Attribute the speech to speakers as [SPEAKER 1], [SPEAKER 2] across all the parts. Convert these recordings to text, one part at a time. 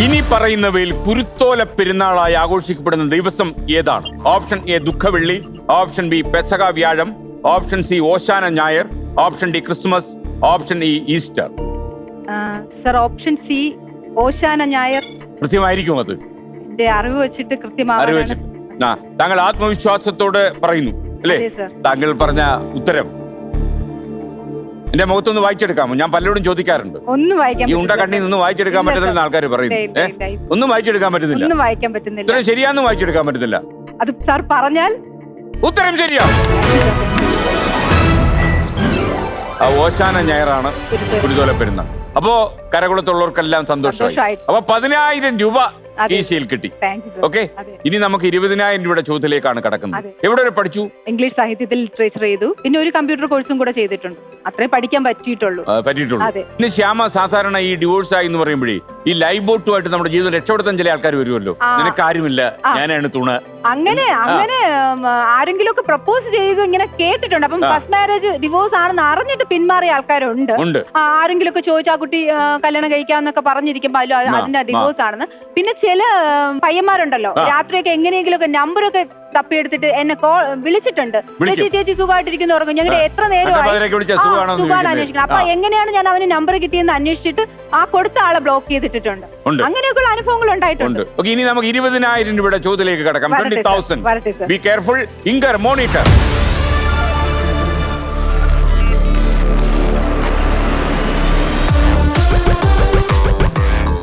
[SPEAKER 1] ഇനി പറയുന്നവയിൽ കുരുത്തോല പെരുന്നാളായി ആഘോഷിക്കപ്പെടുന്ന ദിവസം ഏതാണ്? ഓപ്ഷൻ എ ദുഃഖവെള്ളി ഓപ്ഷൻ ബി പെസക വ്യാഴം ഓപ്ഷൻ സി ഓശാന ഞായർ option D Christmas option E Easter.
[SPEAKER 2] Sir option C ഓശാന ഞായർ.
[SPEAKER 1] കൃത്യമായിരിക്കും അത്.
[SPEAKER 2] എന്റെ അറിവ് വെച്ചിട്ട്
[SPEAKER 1] അറിവ്
[SPEAKER 2] കൃത്യമാവാനാണ്
[SPEAKER 1] വെച്ചിട്ട്. ആ താങ്കൾ ആത്മവിശ്വാസത്തോടെ പറയുന്നു അല്ലേ?
[SPEAKER 2] അതെ, സർ.
[SPEAKER 1] താങ്കൾ പറഞ്ഞ ഉത്തരം എന്റെ മുഖത്തൊന്ന് വായിച്ചെടുക്കാമോ ഞാൻ പലരോടും ചോദിക്കാറുണ്ട്
[SPEAKER 2] ഒന്നും വായിക്കാൻ
[SPEAKER 1] ഈ ഉണ്ട
[SPEAKER 2] കണ്ണി
[SPEAKER 1] നിന്ന് വായിച്ചെടുക്കാൻ
[SPEAKER 2] പറ്റത്തില്ല.
[SPEAKER 1] ആൾക്കാർ പറയുന്നു ഏ?
[SPEAKER 2] ഇല്ല, ഇല്ല.
[SPEAKER 1] ഒന്നും വായിച്ചെടുക്കാൻ പറ്റുന്നില്ല
[SPEAKER 2] ഒന്നും വായിക്കാൻ പറ്റുന്നില്ല
[SPEAKER 1] ഉത്തരം ശരിയാന്ന് വായിച്ചെടുക്കാൻ പറ്റുന്നില്ല
[SPEAKER 2] അത് സാർ പറഞ്ഞാൽ
[SPEAKER 1] ഉത്തരം ശരിയാ ആ ഓശാന ഞായറാണ്. കുരുതോല പെരുന്നാൾ അപ്പോ കരകുളത്തുള്ളവർക്കെല്ലാം സന്തോഷമായി
[SPEAKER 2] സന്തോഷമായി.
[SPEAKER 1] അപ്പൊ പതിനായിരം രൂപ
[SPEAKER 2] അതെ.
[SPEAKER 1] കീശയിൽ കിട്ടി
[SPEAKER 2] താങ്ക് യു സർ
[SPEAKER 1] ഓക്കെ
[SPEAKER 2] അതെ.
[SPEAKER 1] ഇനി നമുക്ക് ഇരുപതിനായിരം രൂപയുടെ ചോദ്യത്തിലേക്കാണ് കടക്കുന്നത്
[SPEAKER 2] അതെ.
[SPEAKER 1] എവിടെ വരെ പഠിച്ചു
[SPEAKER 2] ഇംഗ്ലീഷ് സാഹിത്യത്തിൽ ലിറ്ററേച്ചർ ചെയ്തു പിന്നെ ഒരു കമ്പ്യൂട്ടർ കോഴ്സും കൂടെ ചെയ്തിട്ടുണ്ട് അത്രേ പഠിക്കാൻ പറ്റിയിട്ടുള്ളൂ.
[SPEAKER 1] പറ്റിയിട്ടുള്ളൂ. ശ്യാമ സാധാരണ ഈ ഡിവോഴ്സ് ആയി എന്ന് പറയുമ്പോഴേ ഈ ലൈവ് ബോട്ടുമായിട്ട് നമ്മുടെ ജീവിതം രക്ഷപ്പെടുത്താൻ ചില ആൾക്കാർ വരുമല്ലോ. നിനക്ക് ആരുമില്ല ഞാനാണ് തുണ.
[SPEAKER 2] അങ്ങനെ അങ്ങനെ ആരെങ്കിലും ഒക്കെ പ്രപ്പോസ് ചെയ്ത് ഇങ്ങനെ കേട്ടിട്ടുണ്ട്. അപ്പം ഫസ്റ്റ് മാരേജ് ഡിവോഴ്സ് ആണെന്ന് അറിഞ്ഞിട്ട് പിന്മാറിയ ആൾക്കാരുണ്ട്. ആരെങ്കിലും ഒക്കെ ചോദിച്ചാൽ കുട്ടി കല്യാണം കഴിക്കാന്നൊക്കെ പറഞ്ഞിരിക്കുമ്പോ അതിന്റെ ഡിവോഴ്സ് ആണെന്ന്. പിന്നെ ചില പയ്യന്മാരുണ്ടല്ലോ. രാത്രിയൊക്കെ എങ്ങനെയെങ്കിലും ഒക്കെ നമ്പറൊക്കെ തപ്പിയെടുത്തിട്ട് എന്നെ കോൾ വിളിച്ചിട്ടുണ്ട്. ചേച്ചി ചേച്ചി സുഖമായിട്ടിരിക്കുന്നു ഉറങ്ങും. ഞങ്ങളുടെ എത്ര നേരം
[SPEAKER 1] സുഖമാണോ അന്വേഷിക്കുന്നത്
[SPEAKER 2] അന്വേഷിക്കണം അപ്പൊ എങ്ങനെയാണ് ഞാൻ അവന് നമ്പർ കിട്ടിയെന്ന് അന്വേഷിച്ചിട്ട് ആ കൊടുത്ത ആളെ ബ്ലോക്ക് ചെയ്തിട്ടുണ്ട് അങ്ങനെയൊക്കെയുള്ള അനുഭവങ്ങൾ ഉണ്ടായിട്ടുണ്ട്.
[SPEAKER 1] ഓക്കെ ഇനി നമുക്ക് ഇരുപതിനായിരം രൂപയുടെ ചോദ്യത്തിലേക്ക് കടക്കാം. ട്വന്റി. തൗസൻഡ്. ബി കെയർഫുൾ ഇങ്കർ മോണിറ്റർ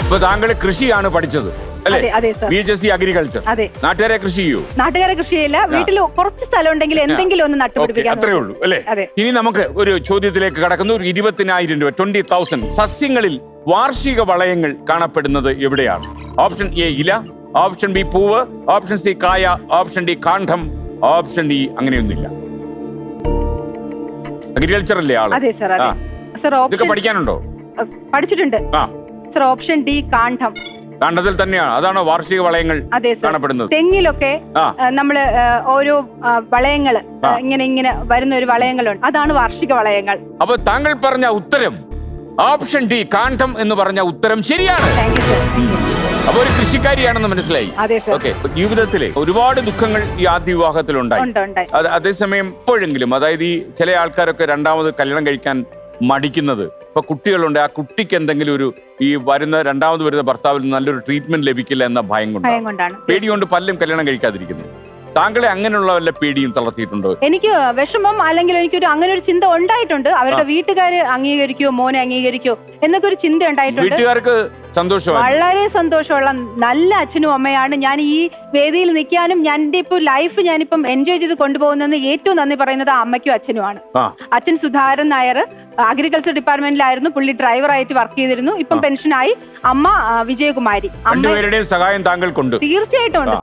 [SPEAKER 1] ഇപ്പൊ താങ്കൾ കൃഷിയാണ് പഠിച്ചത്. അല്ലേ?
[SPEAKER 2] അതെ, sir.
[SPEAKER 1] B H S C agriculture
[SPEAKER 2] അതെ.
[SPEAKER 1] നാട്ടുകാരെ കൃഷി ചെയ്യൂ.
[SPEAKER 2] നാട്ടുകാരെ കൃഷി ചെയ്യില്ല വീട്ടിൽ കുറച്ച് സ്ഥലം ഉണ്ടെങ്കിൽ എന്തെങ്കിലും ഒന്ന്
[SPEAKER 1] ഓക്കെ അത്രേ ഉള്ളൂ അല്ലേ? ഇനി നമുക്ക് ഒരു ചോദ്യത്തിലേക്ക് കടക്കുന്നു. ഒരു ഇരുപത്തിനായിരം രൂപ ട്വന്റി തൗസൻഡ് സസ്യങ്ങളിൽ വാർഷിക വളയങ്ങൾ കാണപ്പെടുന്നത് എവിടെയാണ്? ഓപ്ഷൻ എ ഇല. ഓപ്ഷൻ ബി പൂവ്. ഓപ്ഷൻ സി കായ. ഓപ്ഷൻ ഡി കാണ്ഡം. ഓപ്ഷൻ ഡി അങ്ങനെയൊന്നുമില്ല. അഗ്രികൾച്ചർ അല്ലേ ആൾ?
[SPEAKER 2] അതെ സർ അതെ. സർ ഓപ്ഷൻ
[SPEAKER 1] പഠിക്കാനുണ്ടോ?
[SPEAKER 2] പഠിച്ചിട്ടുണ്ട്. സർ ഓപ്ഷൻ ഡി കാണ്ഡം.
[SPEAKER 1] കാണ്ഡത്തിൽ തന്നെയാണ്. അതാണ് വാർഷിക വളയങ്ങൾ
[SPEAKER 2] അതെ സർ.
[SPEAKER 1] കാണപ്പെടുന്നത്.
[SPEAKER 2] തെങ്ങിലൊക്കെ. നമ്മൾ ഓരോ വളയങ്ങൾ ഇങ്ങനെ ഇങ്ങനെ വരുന്ന ഒരു വളയങ്ങളുണ്ട്. അതാണ് വാർഷിക വളയങ്ങൾ.
[SPEAKER 1] അപ്പൊ താങ്കൾ പറഞ്ഞ ഉത്തരം ഓപ്ഷൻ ഡി കാന്തം എന്ന് പറഞ്ഞ ഉത്തരം ശരിയാണ്. അപ്പൊ ഒരു കൃഷിക്കാരിയാണെന്ന് മനസ്സിലായി. ഓക്കെ ജീവിതത്തിലെ ഒരുപാട് ദുഃഖങ്ങൾ ഈ ആദ്യ വിവാഹത്തിൽ ഉണ്ടായി
[SPEAKER 2] ഉണ്ട്. ഉണ്ട്
[SPEAKER 1] അതേസമയം ഇപ്പോഴെങ്കിലും അതായത് ഈ ചില ആൾക്കാരൊക്കെ രണ്ടാമത് കല്യാണം കഴിക്കാൻ മടിക്കുന്നത് ഇപ്പൊ കുട്ടികളുണ്ട് ആ കുട്ടിക്ക് എന്തെങ്കിലും ഒരു ഈ വരുന്ന രണ്ടാമത് വരുന്ന ഭർത്താവിൽ നല്ലൊരു ട്രീറ്റ്മെന്റ് ലഭിക്കില്ല എന്ന ഭയം
[SPEAKER 2] ഭയം
[SPEAKER 1] കൊണ്ട്
[SPEAKER 2] കൊണ്ടാണ്.
[SPEAKER 1] പേടി കൊണ്ട് പലരും കല്യാണം കഴിക്കാതിരിക്കുന്നു. താങ്കളെ അങ്ങനെയുള്ള വല്ല പേടിയും തളർത്തിയിട്ടുണ്ടോ?
[SPEAKER 2] എനിക്ക് വിഷമം അല്ലെങ്കിൽ എനിക്കൊരു അങ്ങനെ ഒരു ചിന്ത ഉണ്ടായിട്ടുണ്ട്. അവരുടെ വീട്ടുകാര് അംഗീകരിക്കോ മോനെ അംഗീകരിക്കോ എന്നൊക്കെ ഒരു ചിന്ത ഉണ്ടായിട്ടുണ്ട്.
[SPEAKER 1] വീട്ടുകാർക്ക്
[SPEAKER 2] വളരെ സന്തോഷമുള്ള നല്ല അച്ഛനും അമ്മയാണ്. ഞാൻ ഈ വേദിയിൽ നിൽക്കാനും ഞാൻ ഇപ്പൊ ഇപ്പോൾ ലൈഫ് ഞാനിപ്പം എൻജോയ് ചെയ്ത് കൊണ്ടുപോകുന്നതെന്ന് ഏറ്റവും നന്ദി പറയുന്നത് അമ്മയ്ക്കും അച്ഛനുമാണ്. അച്ഛൻ സുധാരൻ നായർ അഗ്രികൾച്ചർ ഡിപ്പാർട്ട്മെന്റിലായിരുന്നു പുള്ളി ഡ്രൈവറായിട്ട് വർക്ക് ചെയ്തിരുന്നു. ഇപ്പം പെൻഷനായി അമ്മ വിജയകുമാരി.
[SPEAKER 1] അമ്മയുടെയും സഹായം താങ്കൾക്കുണ്ട്.
[SPEAKER 2] തീർച്ചയായിട്ടും ഉണ്ട്.